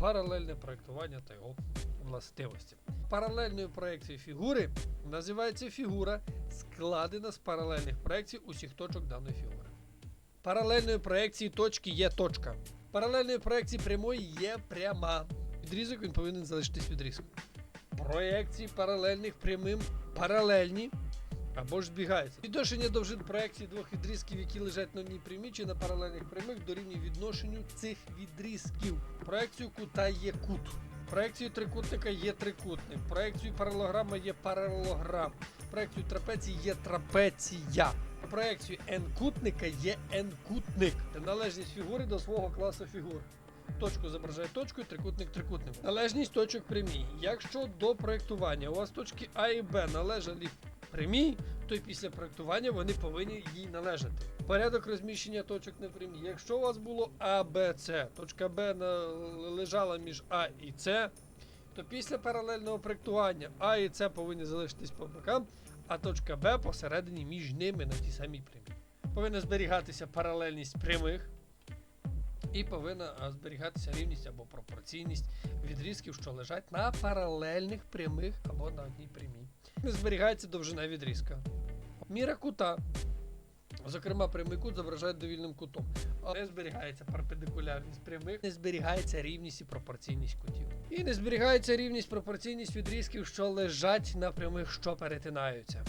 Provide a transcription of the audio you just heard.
паралельне проєктування та його властивості. Паралельною проекцією фігури називається фігура, складена з паралельних проекцій усіх точок даної фігури. Паралельною проекції точки є точка. Паралельною проекції прямої є пряма. Відрізок він повинен залишитись відрізком. Проекції паралельних прямим паралельні або ж збігаються. Відношення довжин проекції двох відрізків, які лежать на одній прямій чи на паралельних прямих, дорівнює відношенню цих відрізків. Проекцію кута є кут. Проекцію трикутника є трикутник. Проекцію паралограма є паралограм. Проекцію трапеції є трапеція. Проекцію n-кутника є n-кутник. Належність фігури до свого класу фігур. Точку зображає точкою, трикутник трикутник. Належність точок прямій. Якщо до проєктування у вас точки А і Б належали прямій, то й після проєктування вони повинні їй належати. Порядок розміщення точок на прямій. Якщо у вас було А, Б, С, точка Б лежала між А і С, то після паралельного проєктування А і С повинні залишитись по бокам, а точка Б посередині між ними на тій самій прямій. Повинна зберігатися паралельність прямих. І повинна зберігатися рівність або пропорційність відрізків, що лежать на паралельних прямих або на одній прямій. Не зберігається довжина відрізка. Міра кута. Зокрема, прямий кут зображають довільним кутом. Не зберігається перпендикулярність прямих, не зберігається рівність і пропорційність кутів. І не зберігається рівність пропорційність відрізків, що лежать на прямих, що перетинаються.